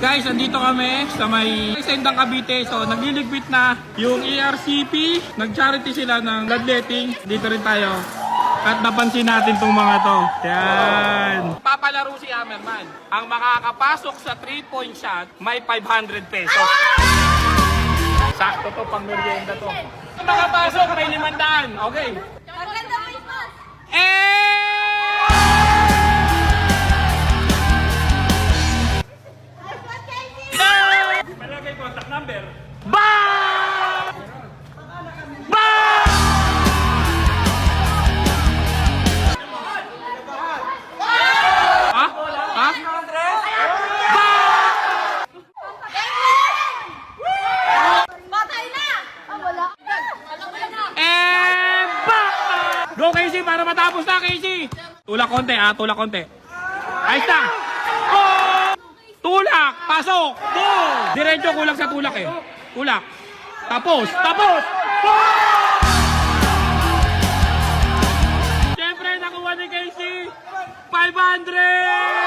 Guys, andito kami sa may Sendang Cavite. So, nagliligpit na yung ERCP. Nag-charity sila ng bloodletting. Dito rin tayo. At napansin natin tong mga to. Yan. Papalaro si Hammerman. Ang makakapasok sa 3-point shot, may 500 pesos. Sakto to, pang merienda to. Ang makapasok, may 500. Okay. Casey para matapos na Casey. Tulak konti ah, tulak konti. Ayos na. Tulak, pasok. Go! Diretso kulang sa tulak eh. Tulak. Tapos, tapos. Go! Siyempre, nakuha ni Casey. 500!